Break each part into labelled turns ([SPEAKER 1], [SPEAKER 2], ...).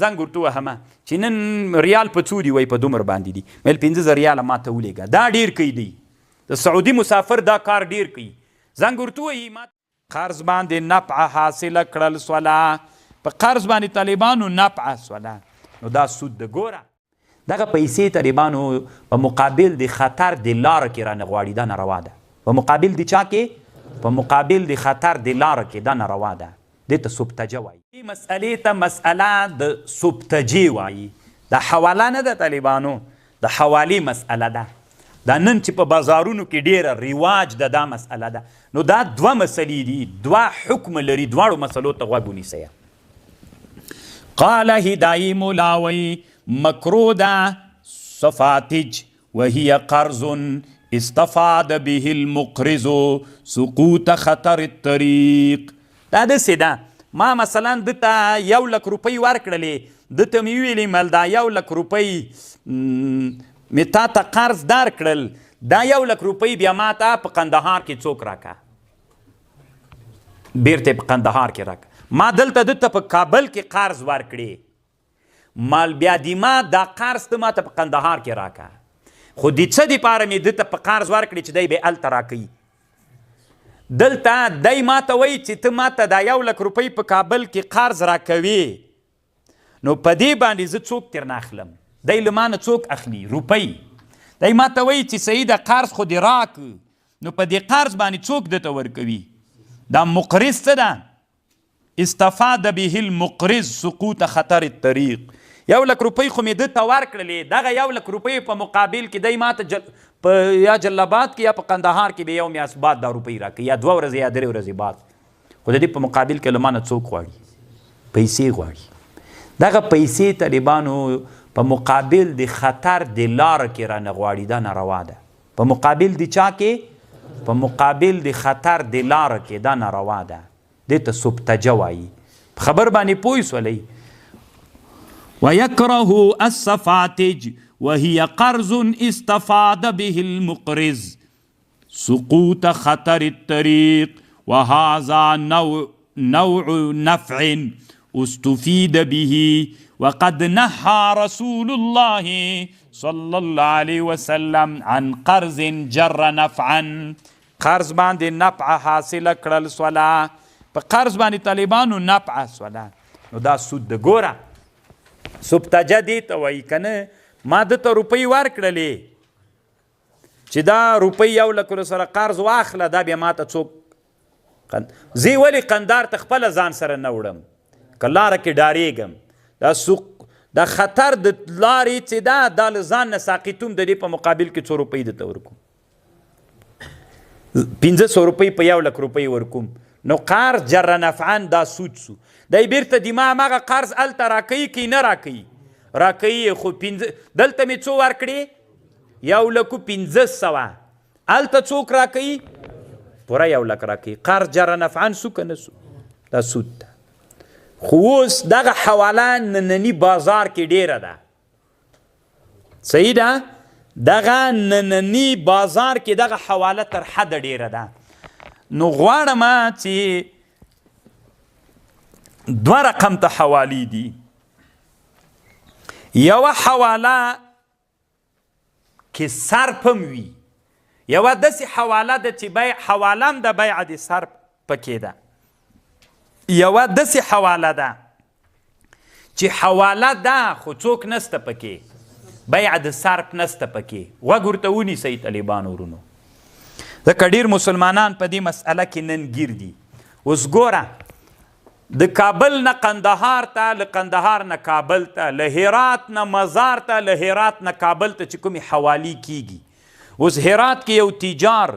[SPEAKER 1] زنګ ورته وهمه چې نن ریال په څو دی وای په دومره باندې دي مل 15 ریال ما ته ولېږه. دا ډیر کوي دی. د سعودي مسافر دا کار ډیر کوي زنګ ورته وایي ما قرض باندې نفع حاصله کړل سولا په قرض باندې طالبانو نفع سولا نو دا سود د ګوره. دغه پیسې طالبانو په مقابل د خطر د لار کې را نغواړي دا ناروا ده. په مقابل د چا کې؟ په مقابل د خطر د لار کې دا ناروا ده دې ته سبتجه وایي. دې مسئلې ته مسئله د سبتجې وایي. د حواله نه ده طالبانو د حوالې مسئله ده. دا نن چې په بازارونو کې ډیره ریواج ده دا مسئله ده. نو دا دوه مسلې دي دوه حکم لري دواړو مسلو ته غوږ ونیسئ. قال هدایي ملاوی مکرو ده صفاتج وهي قرض استفاد به المقرض سقوط خطر الطريق دا داسې ده ما مثلا دته یو لک روپۍ ورکړلې دته مې ویلې مل دا یو لک روپۍ مې تا ته قرض در کړل دا یو لک روپۍ بیا ما ته په قندهار کې څوک راکا بیرته په قندهار کې راکا ما دلته دته په کابل کې قرض ورکړې. مال بیا دی ما دا قرض ته ما ته په قندهار کې راکا خو د څه دپاره مې دته په قرض ورکړې چې دی به هلته راکوي دلته دی ماته وایي چې ته ماته دا یو لک روپۍ په کابل کې قرض راکوي. نو په دې باندې زه څوک تر اخلم. دی له مانه څوک اخلي؟ روپۍ. دی ماته وایي چې صحیح د قرض خو دې راک. نو په دې قرض باندې څوک دته ورکوي؟ دا مقرض څه ده؟ استفاد به المقرض سقوط خطر الطريق یو لک روپۍ خو مې ده ته ورکړلې. دغه یو لک روپۍ په مقابل کې دی ماته جل په یا جلاباد کې یا په قندهار کې به یو میاس بعد دا روپۍ راکړي. یا دوه ورځې یا درې ورځې بعد. خو د دې په مقابل کې له مانه څوک غواړي؟ پیسې غواړي. دغه پیسې طالبانو په مقابل د خطر د لار کې را نغواړي دا ناروا ده. په مقابل د چا کې؟ په مقابل د خطر د لار کې. دا ناروا ده. دې ته سبتجه وایي. خبر باندې پوه سولئ ويكره السفاتج وهي قرض استفاد به المقرض سقوط خطر الطريق وهذا نوع نوع نفع استفيد به. وقد نهى رسول الله صلى الله عليه وسلم عن قرض جر نفعا. قرض باندې نفع حاصل کړل سولا. په قرض باندې طالبانو نفع سولا. نو دا سود د ګوره. سبتجه دی ته وایي که نه ما ده ته روپۍ ورکړلې. چې دا روپۍ یو لکلو سره قرض واخله دا بیا ماته څوک زی ولی قندار ته خپله ځان سره نه وړم؟ که لاره کې ډارېږم. دا سوق دا خطر د لارې چې دا له ځان نه ساقیتوم د دې په مقابل کې څو روپۍ درته ورکوم. پنځه سوه روپۍ په یو لک روپۍ ورکوم نو قرض جر نفعن دا سود سو. دی بیرته دما مغه قرض الته راکوي کی نه راکوي. راکوي خو پنځه دلته مې څو ورکړي یو لکو پنځه سوه. الته څوک راکوي؟ پوره یو لک راکوي. قرض جر نفعن سو که نه سو. دا سود ده. خو اوس دغه حواله نننی بازار کې ډیره ده. صحیح ده؟ دغه نننی بازار کې دغه حواله تر حد ډیره ده نو غواړم چې دوه رقم ته حوالی دي. یوه حواله کې صرف هم وي. یوه داسې حواله ده چې بیع حواله هم د بیع د صرف پکې ده. یوه داسې حواله ده چې حواله ده خو څوک نسته پکې. بیع د صرف نسته پکې. غوږ ورته ونیسئ طالبانو ورونو ځکه ډیر مسلمانان په دې مسئله کې نن ګیر دي. اوس ګوره د کابل نه قندهار ته له قندهار نه کابل ته له هرات نه مزار ته له هرات نه کابل ته چې کومې حوالې کیږي. اوس هرات کې یو تجار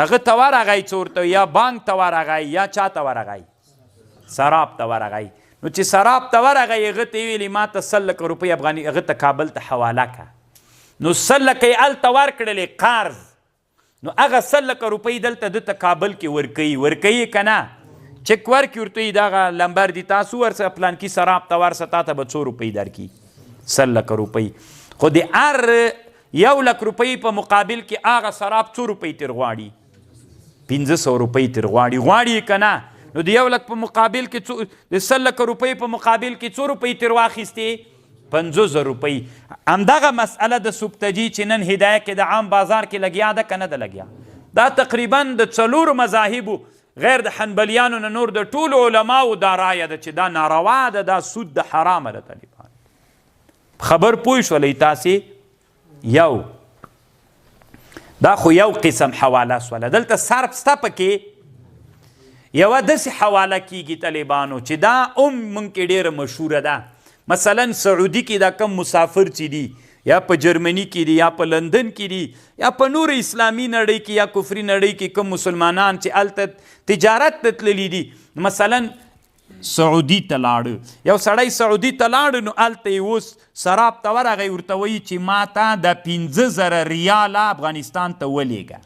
[SPEAKER 1] هغه ته ورغی څه ورته یا بانک ته ورغی یا چا ته ورغی؟ سراب ته ورغی. نو چې سراب ته ورغی هغه ته ویلي ما ته سل لکه روپۍ افغاني هغه ته کابل ته حواله که. نو سل لکه یې هلته ورکړلې قرض نو هغه سل لکه روپۍ دلته دته کابل کې ورکوي. ورکوي که نه؟ چک ورکړي ورته دغه لمبر دي. تاسو ورسه پلانکي سراب ته ورسه تا ته به څو روپۍ درکړي سل لکه روپۍ. خو د هر یو لک روپۍ په مقابل کې هغه سراب څو روپۍ تر غواړي؟ پنځه سوه روپۍ تر غواړي. غواړي که نه؟ نو د یو لک په مقابل کې څو د سل لک روپۍ په مقابل کې څو روپۍ تر واخیستې 500 روپۍ. همدغه مسأله د سوبتجی چې نن هدايه کې د عام بازار کې لګیا ده کنه ده لګیا. دا تقریبا د څلور مذاهبو غیر د حنبلیانو نه نور د ټولو علماو دا رایه ده چې دا ناروا ده دا سود د حرامه ده طالبان. خبر پوه شولې تاسې؟ یو. دا خو یو قسم حواله سوله دلته صرف ستا پکې. یوه داسې حواله کیږي طالبانو چې دا ام مونږ کې ډیره مشهوره ده مثلا سعودي کې دا کم مسافر چې دي یا په جرمني کې دي یا په لندن کې دي یا په نور اسلامي نړۍ کې یا کفري نړۍ کې کوم مسلمانان چې الته تجارت ته تللی دي. مثلا سعودي ته لاړ. یو سړی سعودي ته لاړ نو الته اوس سراب ته ورغی ورته وایي چې ما ته د پنځه زره ریاله افغانستان ته ولیږه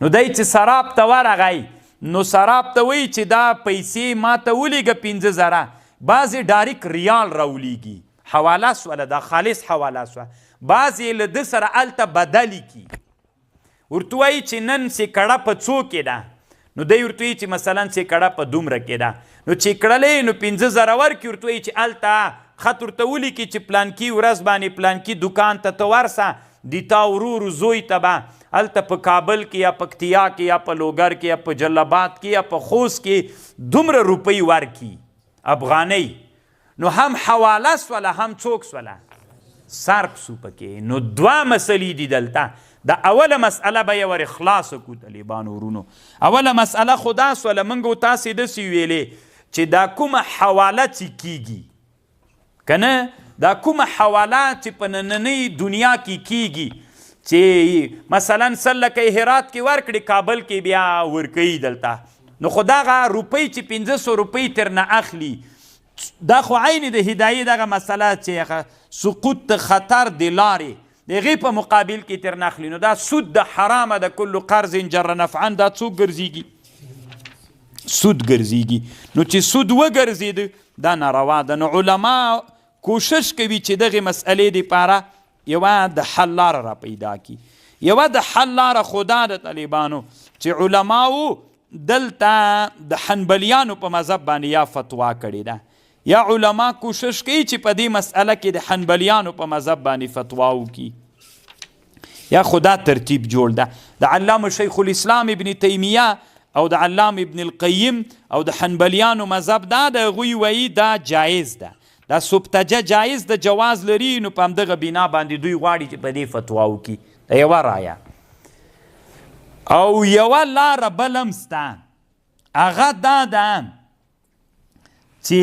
[SPEAKER 1] نو دی چې سراب ته ورغی نو سراب ته وایي چې دا پیسې ما ته ولیږه پنځه زره بعضې ډاریک ریال راولیږي. حواله سوله دا خالص حواله سوه. بعضې له ده سره هلته بدلی کی ورته وایي چې نن سکړه په څو کې ده؟ نو دی ورته چې مثلا سکړه په دومره کې ده. نو چې کړلې نو پنځه زره ورکړي ورته چې هلته خط ورته ولیکي چې پلانکي ورځ باندې پلانکي دکان ته ته ورسه د تا ورور زوی ته به هلته په کابل کې یا پکتیا کې یا په لوګر کې یا په جلاباد کې یا په خوست کې دومره روپۍ ورکي افغانۍ نو هم حواله سوله هم څوک سوله؟ صرف سو پکې نو دوه مسلې دي دلته. د اوله مسأله به ور اخلاص کو طالبانو ورونو. اوله مسأله خدا سوله منګو تاسې داسې ویلې چې دا کومه حواله چې کیږي. کنه؟ دا کومه حواله چې په نننۍ دنیا کې کیږي. چې مثلا سلکه هرات کې ورکړي کابل کې بیا ورکړي دلته نو خداغه روپۍ چې 1500 روپۍ تر نه اخلي دا خو عین د هدایت دغه مسله چې سقوط خطر د لارې. دغه په مقابل کې تر نخلی نو دا سود د حرامه د کل قرض جر نفعا دا څوک ګرځيږي سود ګرځيږي نو چې سود وګرځید دا ناروا ده. نو علما کوشش کوي چې دغه مسئلې لپاره یو د حل لار را پیدا کی یو د حل لار خدا د طالبانو چې علماو دلته د حنبلیانو په مذهب باندې یا فتوا کړې ده. یا علما کوشش کوي چې په دې مسأله کې د حنبلیانو په مذهب باندې فتوا وکړي. یا خدا ترتیب جوړ ده. د علامه شیخ الاسلام ابن تیمیه او د علام ابن القیم او د حنبلیانو مذهب دا د غوی وی دا جایز ده. دا سبتجه جایز د جواز لري نو په همدغه بنا باندې دوی غواړي چې په دې فتوا وکړي. د یوه رایه او یوه لاره بل هم سته. هغه دا ده چې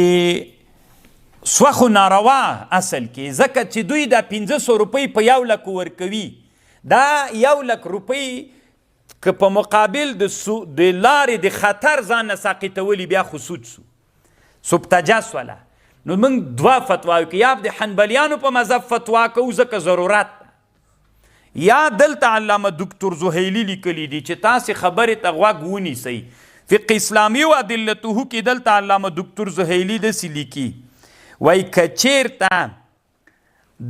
[SPEAKER 1] سوخو ناروا اصل کې ځکه چې دوی دا 500 روپۍ په یو لک ورکوي. دا یو لک روپۍ که په مقابل د د لارې د خطر ځان نه ساقطولي بیا خصوص سو سبتجس ولا نو موږ دوه فتوا کوي. یا د حنبلیانو په مذهب فتوا کوو ځکه ضرورت یا دلته علامه دکتور زهیلی لیکلی دي چې تاسو خبرې ته غوږ ونیسئ. فقه اسلامی و ادلته کې دلته علامه دکتور زهیلی د لیکي. وای کچیرته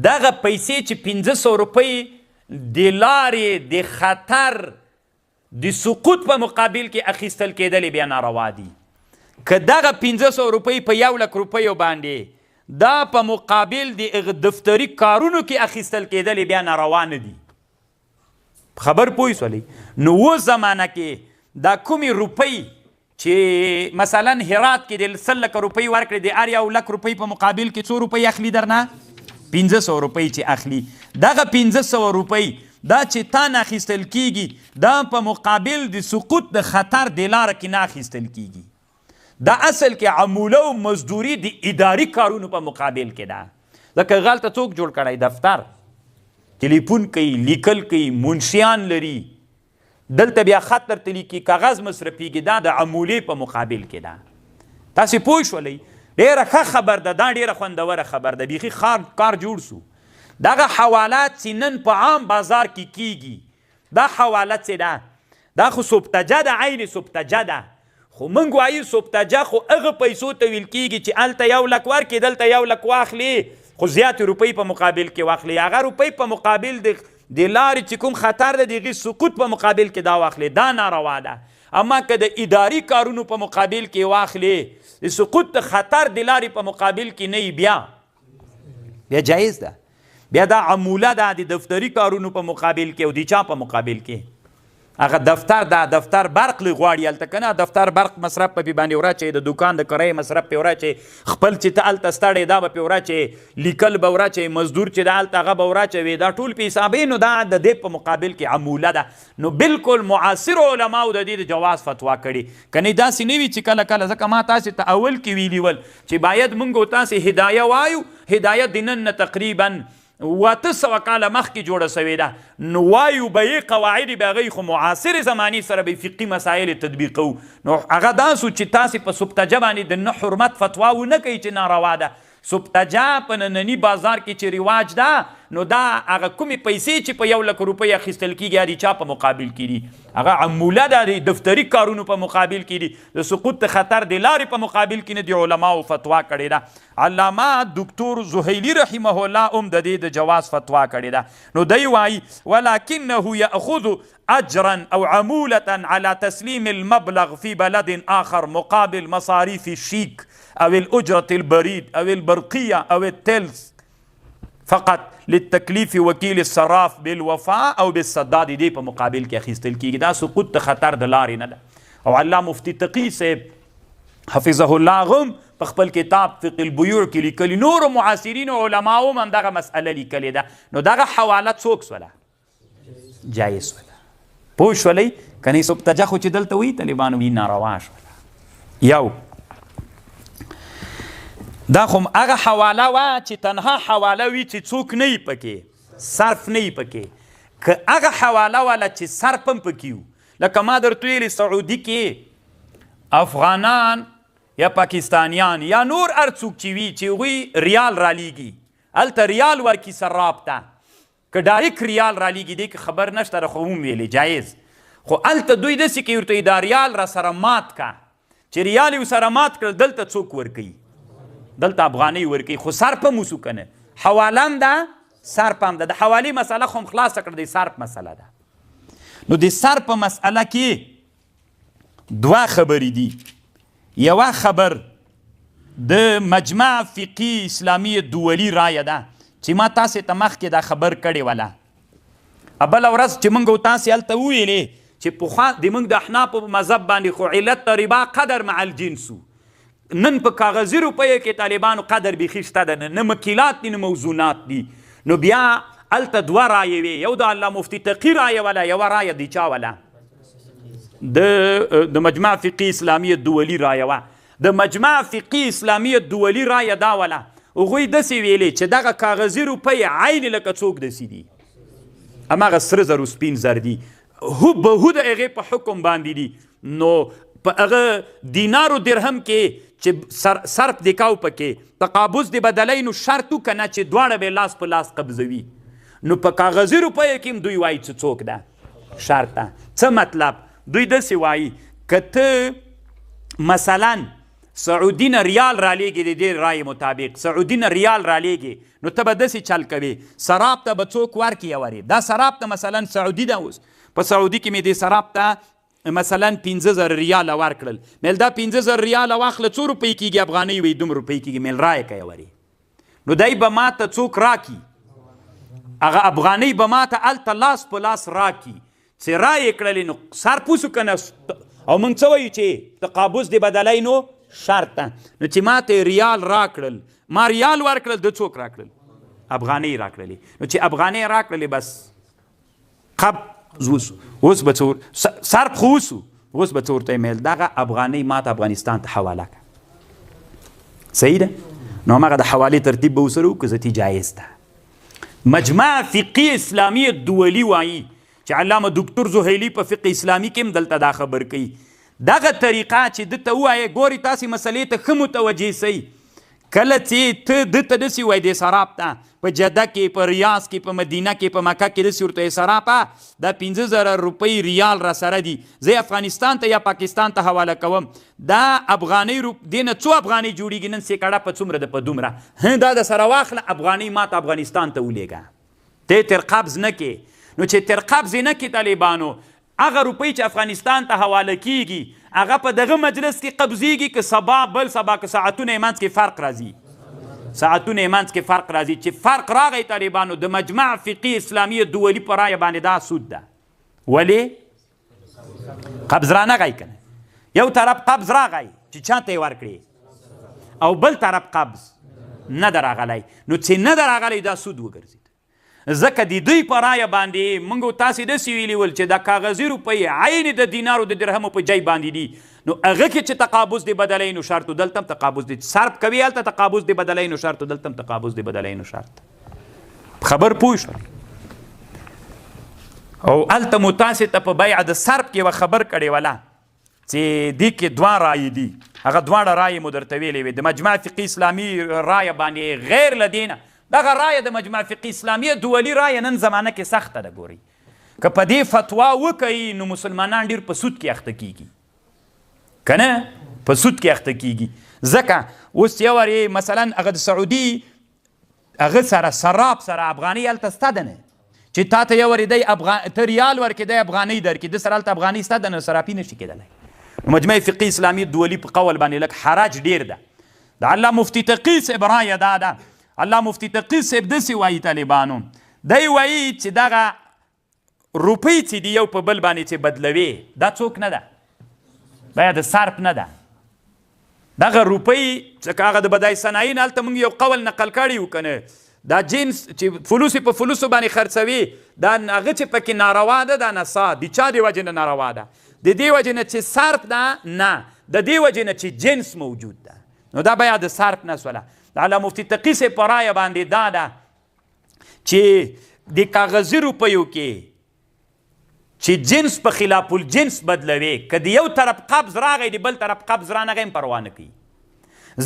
[SPEAKER 1] دغه پیسې چې 1500 روپۍ د لارې د خطر د سقوط په مقابل کې اخیستل کېدل بیا ناروا دي. که دغه 1500 روپۍ په یو لک روپیو باندې دا په مقابل د دفتری کارونو کې اخیستل کېدل بیا ناروا نه دي خبر پوي سولي نو و زمانہ کې دا کومي روپۍ چې مثلا هرات کې د سل لک روپۍ ورکړي د ار یو لک روپۍ په مقابل کې څو روپۍ اخلي درنه؟ 1500 روپۍ چې اخلي. دغه 1500 روپۍ دا چې تا نه اخیستل کیږي دا په مقابل د سقوط د خطر د لار کې نه اخیستل کیږي. دا اصل کې عموله او مزدوري د اداري کارونو په مقابل کې ده. ځکه غلطه څوک جوړ کړی؟ دفتر ټلیفون کوي لیکل کوي منشیان لري دلته بیا خط در تلیکی کاغذ مصرفیږي دا د عمولې په مقابل کې ده. تاسو پوه شولئ ډیره ښه خبر ده دا ډیره خوندوره خبر ده بیخي کار جوړ سو. دغه حوالات چې نن په عام بازار کې کیږي دا حوالت څه ده؟ دا خو سبتجه ده عین سبتجه ده. خو موږ وایو سبتجه خو هغه پیسو ته ویل کیږي چې الته یو لک ورکې دلته یو لک واخلي خو زیات روپۍ په مقابل کې واخلي. هغه روپۍ په مقابل د د لارې چې کوم خطر ده دغه سقوط په مقابل کې دا واخلي. دا ناروا ده. اما که د اداري کارونو په مقابل کې واخلې د سقوط د خطر د لارې په مقابل کې نه بیا بیا جایز ده. بیا دا عموله ده د دفتری کارونو په مقابل کې او د چا په مقابل کې هغه دفتر دا دفتر برق لی غواړي هلته که نه؟ دفتر برق مصرف په پې باندې وراچوي د دوکان د کرایې مصرف پې وراچوي خپل چې ته هلته ستړی دا به پې وراچوي لیکل به وراچوي مزدور چې دا هلته هغه به وراچوي دا ټول په حسابې نو دا د دې په مقابل کې عموله ده. نو بالکل معاصر علماو د دې د جواز فتوا کړي. کنې داسې نه وي چې کله کله ځکه ما تاسې ته اول کې ویلي ول چې باید موږ تاسې هدایه وایو هدایه د نن نه تقریبا واته سوه کاله مخکې جوړه سوې ده. نو وایو به یې قواعد به هغې خو معاصر زمانې سره به فقي مسایل تطبیقو نو هغه داسو چې تاسې په سبتجه باندې د نه حرمت فتوا ونه کوي چې ناروا ده سبتجه په ننني بازار کې چې رواج ده نو دا هغه کومې پیسې چې په یو لک روپۍ اخیستل کېږي هغه چا په مقابل کې دي. هغه عموله ده د دفتري کارونو په مقابل کې دي. د سقوط د خطر د لارې په مقابل کې نه دي علماو فتوا کړې ده. علامه دکتور زهیلی رحمه الله هم د دې د جواز فتوا کړې ده. نو دی وایي ولکنه یاخذ اجرا او عموله على تسليم المبلغ في بلد اخر مقابل مصاريف الشيك او الاجره البريد او البرقيه او التلز. فقط للتکلیف وکیل الصراف بالوفاء او بالسداد دی په مقابل کې اخیستل کیږي. دا سقوط د خطر د لارې نه ده. او الله مفتی تقی صاحب حفظه الله غم په خپل کتاب فقه البيوع کې لیکلي نور معاصرین علما هم دغه مسأله لیکلې ده. نو دغه حواله څوک سوله؟ جایز ولا پوه شولې؟ کني سب تجه خو چې دلته وی طالبانو وی ناروا شول یو دا خو هغه حواله وا چې تنها حواله وي چې څوک نه پکې صرف نه پکې. که هغه حواله والا چې صرف هم پکې لکه ما درته ویلي سعودي کې افغانان یا پاکستانیان یا نور هر څوک چې وي چې هغوی ریال رالیږي هلته ریال ورکي صراف ته که ډایرک ریال رالیږي دی که خبر نشته خو هم ویلې جایز. خو هلته دوی داسې کوي ورته دا ریال را سره مات کا چې ریال یې سره مات کړل دلته څوک ورکوي دلته افغاني ورکی. خو صرف هم وسو کنه. حواله هم ده صرف هم ده. د حوالې مسله خو هم خلاصه کړه د صرف مسله ده. نو د صرف په مسله کې دوه خبرې دي. یوه خبر د مجمع فقی اسلامی دولی رایه ده. چې ما تاسې ته مخکې دا خبر کړې وله. بله ورځ چې موږ تاسې هلته وویلې چې پخوا د موږ د احنافو په مذهب باندې خو علت د ربا قدر مع الجنسو نن په کاغذي روپیو کې طالبانو قدر بیخي شته ده نه مکیلات دي نه موضوعات دي. نو بیا الته دوه رایې وي یو د الله مفتی تقی رایه ولا یوه رایه د چا ولا د د مجمع فقی اسلامی دولی رایه وه. د مجمع فقی اسلامی دولی رایه دا ولا هغوی داسې ویلې چې دغه کاغذي روپۍ عین لکه څوک داسې دي. هماغه سره زر سپین زر دي. هو به هو د هغې په حکم باندې دي. نو په هغه دینار او درهم کې چې سر صرف دیکاو پکې. تقابض دی بدلای نو شرط کنه چې دواړه به لاس په لاس قبضوي. نو په کاغذي روپیو کې دوی وایي چې څوک ده. شرط څه مطلب؟ دوی داسې وایي که مثلا سعودي نه ریال را لیږي د دې رای مطابق. سعودي نه ریال را لیږي نو ته به داسې چل کوي سراب ته به څوک ورکړي اوري دا سراب ته مثلا سعودي ده اوس. په سعودي کې مې دې سراب ته مثلا 15000 ریال ورکړل. مل دا 15000 ریال واخله څو روپۍ کیږي؟ افغاني وي دوم روپۍ کیږي. مل رای کوي وری نو دای به ماته څوک راکی هغه افغاني به ماته الته لاس په لاس راکی چې رای کړل نو سر پوسو کنه؟ او مونږ څه وایو چې تقابض دی بدلای؟ نو شرط نو چې ماته ریال راکړل. ما ریال ورکړل د څوک راکړل؟ افغاني راکړلې. نو چې افغاني راکړلې بس. قب زوس. اوس به څور صرف خو اوسو اوس به څور ته میل دغه افغاني ماته افغانستان ته حواله کړه. صحیح ده؟ نو هغه د حواله ترتیب به وسرو که زتی جایز ده. مجمع فقی اسلامی دولی وایي چې علامه دکتور زهیلی په فقه اسلامی کې هم دلته دا خبر کوي دغه طریقه چې دته وایي ګوري تاسې مسلې ته ښه متوجه سئ کله چې ته دته داسې وای د سراب ته په جده کې په ریاض کې په مدینه کې په مکه کې داسې ورته سراب دا پنځه زره روپۍ ریال را سره دي زه افغانستان ته یا پاکستان ته حواله کوم۔ دا افغاني روپ دینه څو افغاني جوړیږي نن سیکړه په څومره ده په دومره۔ دا د سره واخله افغاني ماته افغانستان ته ولېږه ته تر قبض نه کې نو چې تر قبض نه کې طالبانو هغه روپۍ چې افغانستان ته حواله کیږي هغه په دغه مجلس کې قبضیږي که سبا بل سبا که ساعتونه منځ کې فرق راځي. ساعتونه منځ کې فرق راځي چې فرق راغی طالبانو د مجمع فقی اسلامی دولی پر رایه باندې دا سود ده. ولې قبض را نه غی کنه یو طرف قبض راغی چې چاته یې ورکړي او بل طرف قبض نه دراغلی نو چې نه دراغلی دا سود وګرځید ځکه د دوی په رایه باندې موږ تاسې داسې ویلي ول چې د کاغذي روپۍ عین د دینارو د درهمو په جای باندې دي. نو هغه کې چې تقابض دی بدلی نو شرط دلته هم تقابض دی صرف کوي هلته تقابض دی بدلی نو شرط دلته هم تقابض دی بدلی نو شرط. خبر پوه شو. او هلته مو تاسې ته په بیع د صرف کې یوه خبر کړې وله چې دې کې دوه رایې دي. هغه دواړه رایې مو درته ویلې وې. د مجمع فقی اسلامي رایه باندې غیر له دینه دغه رایه د مجمع فقی اسلامی دولی رایه نن زمانه کې سخته ده ګوري که په دې فتوا وکړي نو مسلمانان ډیر په سود کې اخته کیږي. کنه په سود کې اخته کیږي. ځکه اوس یو مثلا هغه د سعودي هغه سره سراب سره افغاني هلته سته ده نه. چې تا ته یو وری دی افغان ته ریال ورکې دی افغاني درکې د سره هلته افغاني سته ده نه سراپي نشي کېدلی مجمع فقی اسلامی دولی په قول باندې لک حراج ډیر ده. د الله مفتی تقی صاحب رایه دا ده الله مفتی تقی صاحب داسې وایي طالبانو. دی وایي چې دغه روپۍ چې دی یو په بل باندې چې بدلوي دا څوک نه ده. دا د صرف نه ده. دغه روپۍ ځکه هغه د بدای صنایع نه هلته موږ یو قول نقل کړی و کنه. دا جنس چې فلوس په فلوسو باندې خرڅوي دا هغه چې پکې ناروا ده دا نسا د چا دی وجه نه ناروا ده؟ د دې وجه نه چې صرف ده نه. د دې وجه نه چې جنس موجود ده. نو دا بیا د صرف نه سوله د علامه مفتی تقی سے پرایه باندې دا ده چې د کاغذي روپیو کې چې جنس په خلاف الجنس بدلوي د یو طرف قبض راغی د بل طرف قبض را نغیم پروا نه کوي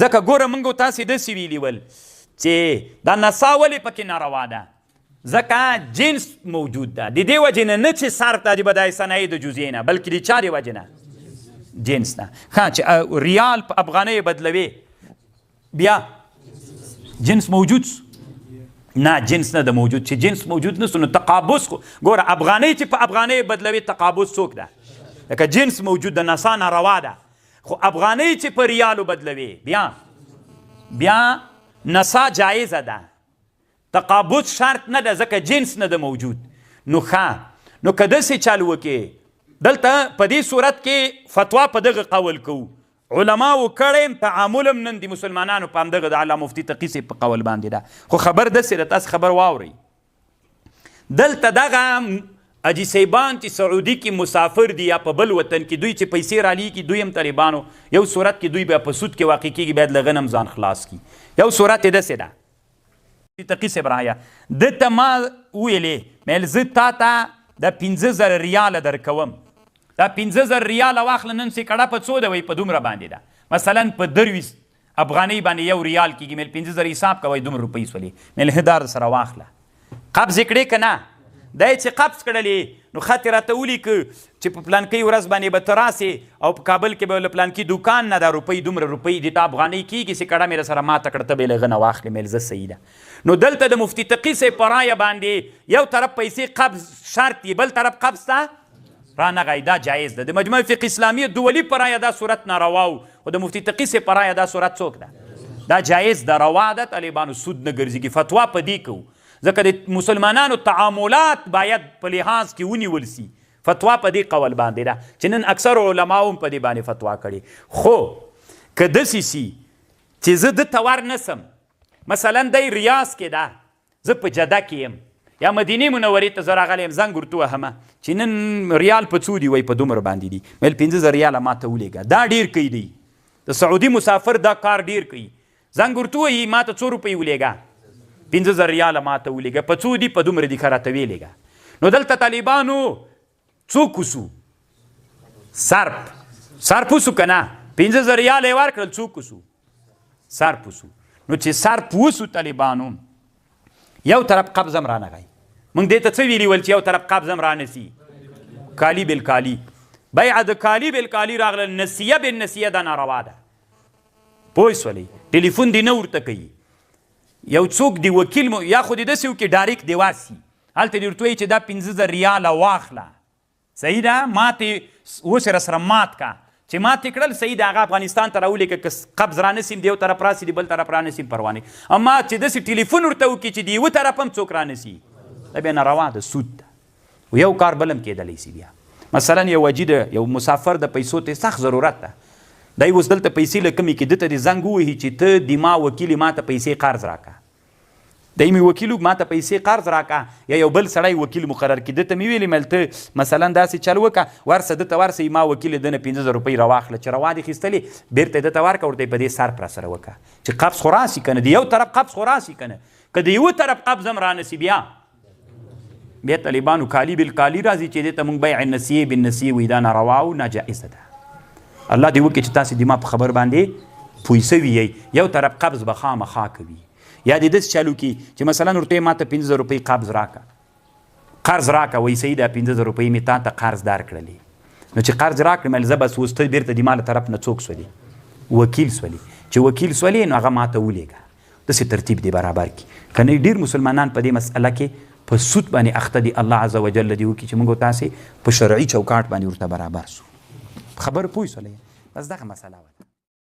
[SPEAKER 1] ځکه ګوره موږ تاسې داسې ویلي ول چې دا نسا ولې پکې ناروا ده ځکه جنس موجود ده د دې وجې نه نه چې صرف ته د بدای صنایع د جزیې نه بلکې د چا د وجې نه جنس نه ښه چې ریال په افغانۍ بدلوي بیا جنس موجود. نه جنس نه د موجود. چې جنس موجود نه نو تقابض ګوره افغانۍ چې په افغانۍ بدلوي تقابض څوک ده؟ لکه جنس موجود د نسا ناروا ده. خو افغانۍ چې په ریالو بدلوي؟ بیا بیا نسا جایزه ده. تقابض شرط نه ده ځکه جنس نه ده موجود. نو ښه نو که داسې چالو وکې دلته په دې صورت کې فتوا په دغه قول کوو علماو کړم تعاملم نن د مسلمانانو په همدغه د علامه مفتی تقی سي په قول باندې ده. خو خبر د سره تاسو خبر واوري دلته دغه اجي سیبان چې سعودي کې مسافر دي یا په بل وطن کې دوی چې پیسې را لې کې دوی هم طالبانو. یو صورت کې دوی به په سود کې واقع کېږي باید لغنم ځان خلاص کی یو صورت د سره تقی سي برایا د تما ویلې مل زه تا ته د 15000 ریال درکوم دا 15000 ریال واخل نن سي کړه په څو دی په دومره باندې ده. مثلا په درويس افغاني باندې یو ریال کېږي مل 15000 حساب کوي دومره روپۍ سولې. مل هدار سره واخله. قبض کړي کنه دا چې قبض کړلې نو خاطر ته ولي ک چې په پلان کې ورځ باندې به تراسي او په کابل کې به پلان کې دکان نه دا روپۍ دومره روپۍ د افغاني کېږي چې کړه مې سره ما تکړه به لغنه واخلې مل زه صحیح ده. نو دلته د مفتی تقی سه پرايه باندې یو طرف پیسې قبض شرط بل طرف قبض ته را نغی دا جایز ده. د مجمع فقه اسلامی دولی پرایه دا صورت نارواو. او د مفتی تقی سے پرایه دا صورت څوک ده؟ دا جایز ده. روا ده طالبانو سود نه ګرځي. فتوا په دی کو ځکه د مسلمانانو تعاملات باید په لحاظ کې ونیول سي. فتوا په دی قول باندې ده. چې نن اکثر علما هم په دی باندې فتوا کړي. خو که داسې سي چې زه د تور نسم مثلا دی ریاض کې ده. زه په جده کې یم یا مدینه منورې ته زه راغلی یم زنګ ورته وهمه چې نن ریال په څو دی وای په دومره باندې دي مل پنځه زره ریاله ما ته ولېږه. دا ډیر کوي دی. د سعودي مسافر دا کار ډیر کوي زنګ ورته وایي ما ته څو روپۍ ولېږه. پنځه زره ریاله ما ته ولېږه. په څو دي په دومره دي ښه راته ویلېږه. نو دلته طالبانو څوک وسو؟ صرف صرف وسو که نه؟ پنځه زره ریاله یې ورکړل څوک وسو؟ صرف وسو. نو چې صرف وسو طالبانو یو طرف قبض هم رانغی مونږ دې ته څه ویلي ول چې یو طرف قبض هم رانسی کالی بل کالی بیع د کالی بل کالی راغله نسیه بل نسیه دا ناروا ده. پوه سولې ټلیفون دی نه ورته کوي. یو څوک دی وکیل مو یا خو دې داسې وکړي ډایرکټ دی واسي. هلته دې ورته چې دا پنځه زره ریاله واخله. صحیح ده؟ ماتې اوس یې راسره مات کا چې ماتې کړل صحیح ده هغه افغانستان ته راولېږه که قبض رانسیم د یو طرف راسي د بل طرف رانسیم پروا نه اما چې داسې ټلیفون ورته وکړي چې د یوه طرف هم څوک رانسي دا بیا ناروا ده سود ده. یو کار بل هم کېدلی سي بیا. مثلا یو وجي ده یو مسافر د پیسو ته سخت ضرورت ده. دی اوس دلته پیسې له کمې کې دته د زنګ ووهي چې ته د ما وکیل ما ته پیسې قرض راکړه دی می وکیل ما ته پیسې قرض راکا یا یو بل سړی وکیل مقرر کړي. دته می ویلې ملته مثلا داسې چل وکا ورسه دته ورسه ما وکیل دنه 15000 روپۍ راواخله چې روا دي خستلې بیرته دته ورکا ورته په دې سر پر سره وکا چې قبض خراسي کنه دی یو طرف قبض خراسي کنه. کله یو طرف قبض هم را نصیبیا بیا طالبانو کالی بل کالی راځي چې دته مونږ بیع النسیه بالنسیه وې دا ناروا او ناجائزه ده. الله دې وکړي چې تاسو د ما په خبر باندې پویسوي یو طرف قبض به خامخا کوي یا د دس چالو کی چې مثلا ورته ما ته 15000 روپۍ قبض راکا قرض راکا وای سیدا 15000 روپۍ می تا ته قرض دار کړلې نو چې قرض راکړم مل زبس وسته بیرته د مال طرف نه څوک سولي؟ وکیل سولي. چې وکیل سولي نو هغه ماته ولېګا دسې ترتیب دی برابر کی کنه ډیر مسلمانان په دې مسله کې په سود باندې اخته دي. الله عز وجل دی وکي چې موږ تاسو په شرعي چوکاټ باندې ورته برابر سو. خبر پوي سولې بس دغه مسله